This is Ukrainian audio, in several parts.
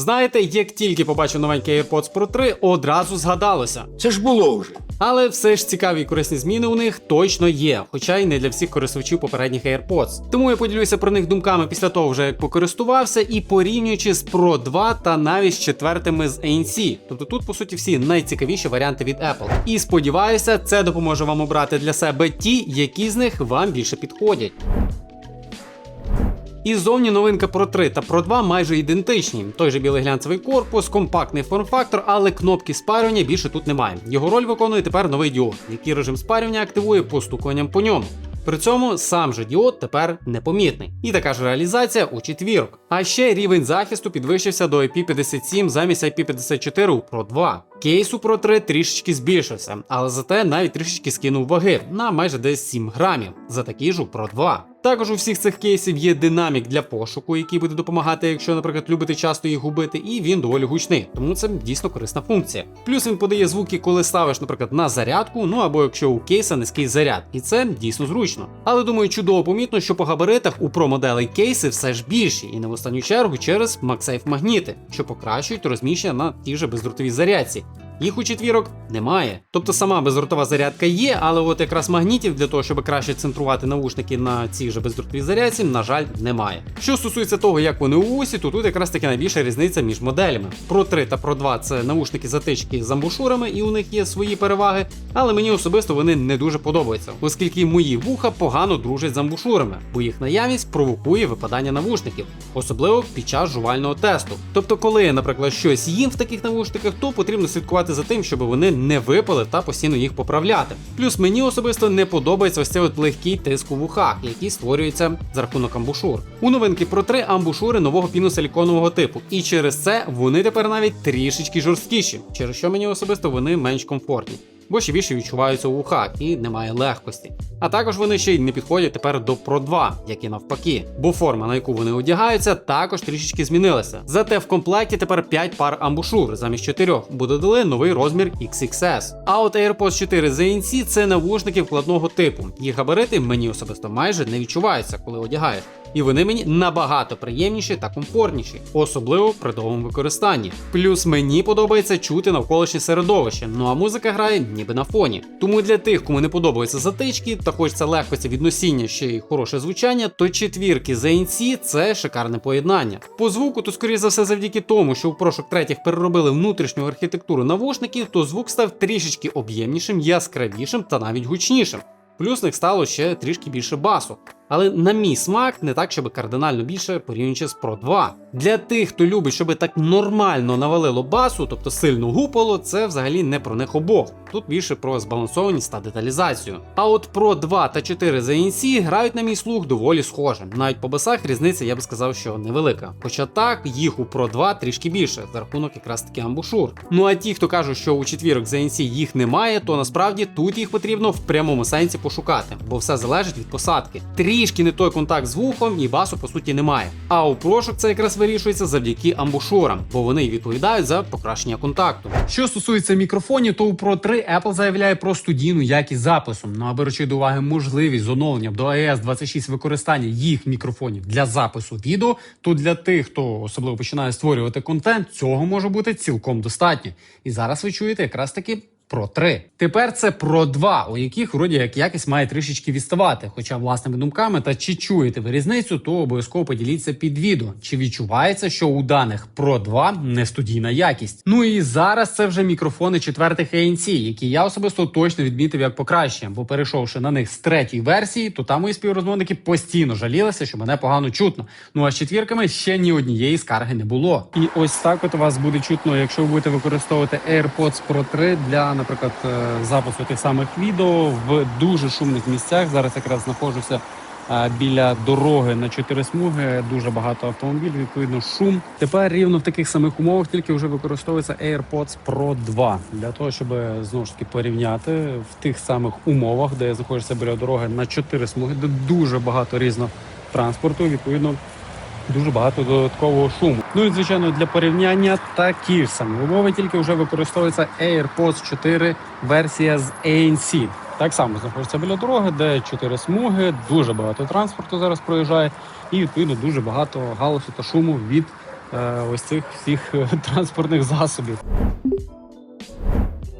Знаєте, як тільки побачив новенький AirPods Pro 3, одразу згадалося. Це ж було вже. Але все ж цікаві і корисні зміни у них точно є, хоча й не для всіх користувачів попередніх AirPods. Тому я поділюся про них думками після того, вже як покористувався, і порівнюючи з Pro 2 та навіть з четвертими з ANC. Тобто тут, по суті, всі найцікавіші варіанти від Apple. І сподіваюся, це допоможе вам обрати для себе ті, які з них вам більше підходять. І зовні новинка Pro 3 та Pro 2 майже ідентичні. Той же білий глянцевий корпус, компактний форм-фактор, але кнопки спарювання більше тут немає. Його роль виконує тепер новий діод, який режим спарювання активує постукуванням по ньому. При цьому сам же діод тепер непомітний. І така ж реалізація у четвірок. А ще рівень захисту підвищився до IP57 замість IP54 у Pro 2. Кейс у Pro 3 трішечки збільшився, але зате навіть трішечки скинув ваги на майже десь 7 грамів за такі ж у Pro 2. Також у всіх цих кейсів є динамік для пошуку, який буде допомагати, якщо, наприклад, любите часто їх губити, і він доволі гучний, тому це дійсно корисна функція. Плюс він подає звуки, коли ставиш, наприклад, на зарядку, ну або якщо у кейса низький заряд, і це дійсно зручно. Але думаю, чудово помітно, що по габаритах у Pro моделей кейси все ж більші, і не в останню чергу через MagSafe магніти, що покращують розміщення на тій же бездротовій зарядці. Їх у четвірок немає. Тобто сама бездротова зарядка є, але от якраз магнітів для того, щоб краще центрувати навушники на цій же бездротовій зарядці, на жаль, немає. Що стосується того, як вони у усі, то тут якраз таки найбільша різниця між моделями. Pro 3 та Pro 2 це навушники затички з амбушурами, і у них є свої переваги, але мені особисто вони не дуже подобаються, оскільки мої вуха погано дружать з амбушурами, бо їх наявність провокує випадання навушників, особливо під час жувального тесту. Тобто, коли я, наприклад, щось їм в таких навушниках, то потрібно слідкувати за тим, щоб вони не випали та постійно їх поправляти. Плюс мені особисто не подобається ось цей от легкий тиск у вухах, який створюється за рахунок амбушур. У новинки про три амбушури нового піносиліконового типу, і через це вони тепер навіть трішечки жорсткіші, через що мені особисто вони менш комфортні. Бо ще більше відчуваються у вухах і немає легкості. А також вони ще й не підходять тепер до Pro 2, як і навпаки, бо форма, на яку вони одягаються, також трішечки змінилася. Зате в комплекті тепер 5 пар амбушур замість 4, бо додали новий розмір XXS. А от AirPods 4 ZNC це навушники вкладного типу. Їх габарити мені особисто майже не відчуваються, коли одягаєш. І вони мені набагато приємніші та комфортніші, особливо при довгому використанні. Плюс мені подобається чути навколишнє середовище, ну а музика грає ніби на фоні. Тому для тих, кому не подобаються затички та хочеться легкості від носіння ще й хороше звучання, то четвірки ZNC – це шикарне поєднання. По звуку, то скоріше за все завдяки тому, що в прошок третіх переробили внутрішню архітектуру навушників, то звук став трішечки об'ємнішим, яскравішим та навіть гучнішим. Плюс в них стало ще трішки більше басу. Але на мій смак не так, щоб кардинально більше порівнюючи з Pro 2. Для тих, хто любить, щоб так нормально навалило басу, тобто сильно гупало, це взагалі не про них обох. Тут більше про збалансованість та деталізацію. А от Pro 2 та 4 ZNC грають на мій слух доволі схоже. Навіть по басах різниця я би сказав, що невелика. Хоча так, їх у Pro 2 трішки більше, за рахунок якраз таки амбушур. Ну а ті, хто кажуть, що у четвірок ZNC їх немає, то насправді тут їх потрібно в прямому сенсі пошукати, бо все залежить від посадки. Трішки не той контакт з вухом і басу по суті немає. А у прошок це якраз вирішується завдяки амбушурам, бо вони відповідають за покращення контакту. Що стосується мікрофонів, то у Pro 3 Apple заявляє про студійну якість запису. Ну а беручи до уваги можливість з оновленням до AES 26 використання їх мікрофонів для запису відео, то для тих, хто особливо починає створювати контент, цього може бути цілком достатньо. І зараз ви чуєте якраз таки. Pro 3. Тепер це Pro 2, у яких вроді як якість має трішечки відставати. Хоча власними думками та чи чуєте ви різницю, то обов'язково поділіться під відео. Чи відчувається, що у даних Pro 2 не студійна якість? Ну і зараз це вже мікрофони четвертих ANC, які я особисто точно відмітив як покращення, бо перейшовши на них з третьої версії, то там мої співрозмовники постійно жалілися, що мене погано чутно. Ну а з четвірками ще ні однієї скарги не було. І ось так от вас буде чутно, якщо ви будете використовувати AirPods Pro 3 для, наприклад, е, запису тих самих відео в дуже шумних місцях. Зараз якраз знаходжуся е, біля дороги на чотири смуги. Дуже багато автомобілів, відповідно, шум. Тепер рівно в таких самих умовах тільки вже використовується AirPods Pro 2 для того, щоб знову ж таки порівняти в тих самих умовах, де знаходишся біля дороги на чотири смуги, де дуже багато різного транспорту. Відповідно, дуже багато додаткового шуму. Ну і звичайно для порівняння такі ж самі умови, тільки вже використовується AirPods 4 версія з ANC. Так само знаходиться біля дороги, де чотири смуги, дуже багато транспорту зараз проїжджає, і відповідно дуже багато галасу та шуму від е, ось цих всіх е, транспортних засобів.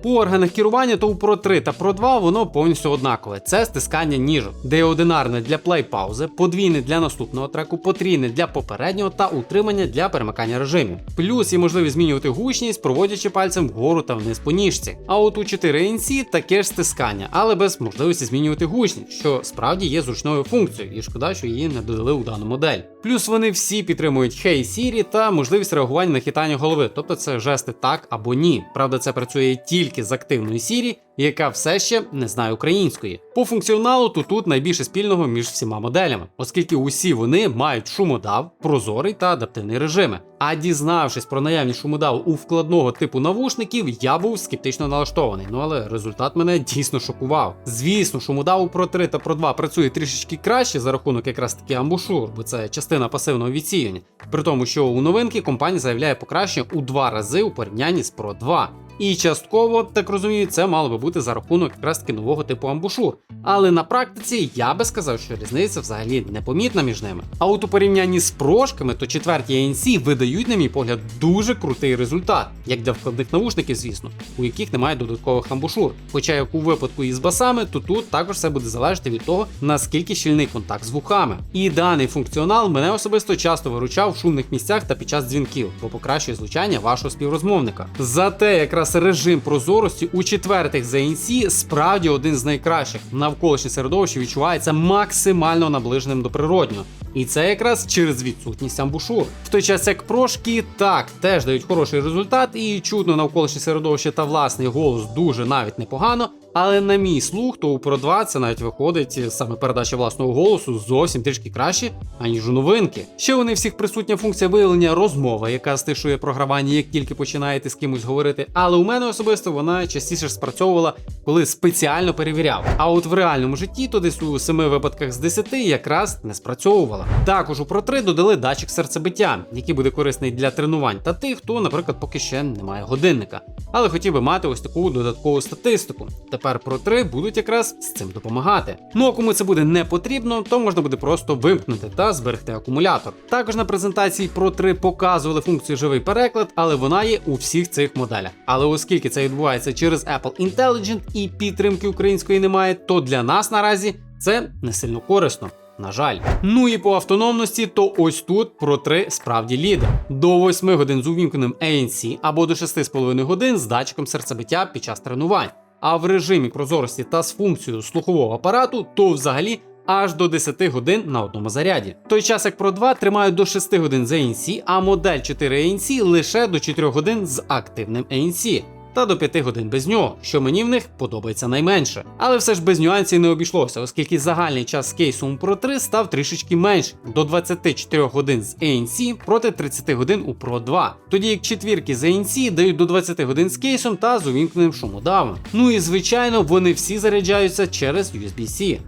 По органах керування то у Pro 3 та Pro 2 воно повністю однакове. Це стискання ніжок, де одинарне для плей-паузи, подвійне для наступного треку, потрійне для попереднього та утримання для перемикання режимів. Плюс є можливість змінювати гучність, проводячи пальцем вгору та вниз по ніжці. А от у 4 NC таке ж стискання, але без можливості змінювати гучність, що справді є зручною функцією, і шкода, що її не додали у дану модель. Плюс вони всі підтримують Hey Siri та можливість реагування на хитання голови, тобто це жести так або ні. Правда, це працює тільки з активною Siri, яка все ще не знає української. По функціоналу то тут найбільше спільного між всіма моделями, оскільки усі вони мають шумодав, прозорий та адаптивний режими. А дізнавшись про наявність шумодаву у вкладного типу навушників, я був скептично налаштований. Ну але результат мене дійсно шокував. Звісно, шумодав у Pro 3 та Pro 2 працює трішечки краще за рахунок якраз таки амбушур, бо це частина пасивного відсіювання. При тому, що у новинки компанія заявляє покращення у два рази у порівнянні з Pro 2. І частково, так розумію, це мало би бути за рахунок якраз таки нового типу амбушур. Але на практиці я би сказав, що різниця взагалі непомітна між ними. А от у порівнянні з прошками, то четверті ANC видають, на мій погляд, дуже крутий результат, як для вкладних навушників, звісно, у яких немає додаткових амбушур. Хоча як у випадку із басами, то тут також все буде залежати від того, наскільки щільний контакт з вухами. І даний функціонал мене особисто часто виручав в шумних місцях та під час дзвінків, бо покращує звучання вашого співрозмовника. Зате якраз режим прозорості у четвертих ЗНС справді один з найкращих. Навколишнє середовище відчувається максимально наближеним до природнього. І це якраз через відсутність амбушур. В той час як прошки так теж дають хороший результат, і чутно навколишнє середовище та власний голос дуже навіть непогано. Але на мій слух, то у Pro 2 це навіть виходить саме передача власного голосу зовсім трішки краще, аніж у новинки. Ще у них всіх присутня функція виявлення розмови, яка стишує програвання, як тільки починаєте з кимось говорити. Але у мене особисто вона частіше спрацьовувала, коли спеціально перевіряв. А от в реальному житті, то десь у 7 випадках з 10 якраз не спрацьовувала. Також у Pro 3 додали датчик серцебиття, який буде корисний для тренувань та тих, хто, наприклад, поки ще не має годинника, але хотів би мати ось таку додаткову статистику. Тепер Pro 3 будуть якраз з цим допомагати. Ну а кому це буде не потрібно, то можна буде просто вимкнути та зберегти акумулятор. Також на презентації Pro 3 показували функцію живий переклад, але вона є у всіх цих моделях. Але оскільки це відбувається через Apple Intelligent і підтримки української немає, то для нас наразі це не сильно корисно. На жаль. Ну і по автономності, то ось тут Pro 3 справді лідер. До 8 годин з увімкненим ANC або до 6,5 годин з датчиком серцебиття під час тренувань. А в режимі прозорості та з функцією слухового апарату, то взагалі аж до 10 годин на одному заряді. Той час як Pro 2 тримають до 6 годин з ANC, а модель 4 ANC лише до 4 годин з активним ANC. Та до 5 годин без нього, що мені в них подобається найменше. Але все ж без нюансів не обійшлося, оскільки загальний час з кейсом Pro 3 став трішечки менший до 24 годин з ANC проти 30 годин у Pro 2. Тоді як четвірки з ANC дають до 20 годин з кейсом та з увімкненим шумодавом. Ну і звичайно, вони всі заряджаються через USB-C.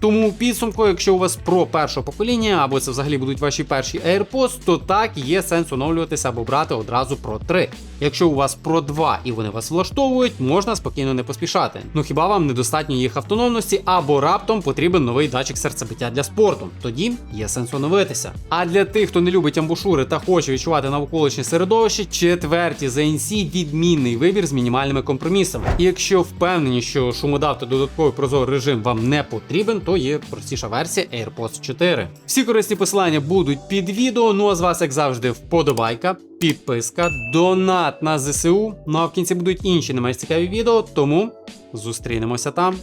Тому підсумку, якщо у вас про першого покоління, або це взагалі будуть ваші перші AirPods, то так є сенс оновлюватися або брати одразу Pro 3. Якщо у вас Pro 2 і вони вас влаштовують, можна спокійно не поспішати. Ну хіба вам недостатньо їх автономності, або раптом потрібен новий датчик серцебиття для спорту? Тоді є сенс оновитися. А для тих, хто не любить амбушури та хоче відчувати навколишнє середовище, четверті ZNC відмінний вибір з мінімальними компромісами. І якщо впевнені, що шумодав та додатковий прозорий режим вам не потрібен, то є простіша версія AirPods 4. Всі корисні посилання будуть під відео. Ну а з вас, як завжди, вподобайка, підписка, донат на ЗСУ. Ну а в кінці будуть інші не менш цікаві відео, тому зустрінемося там.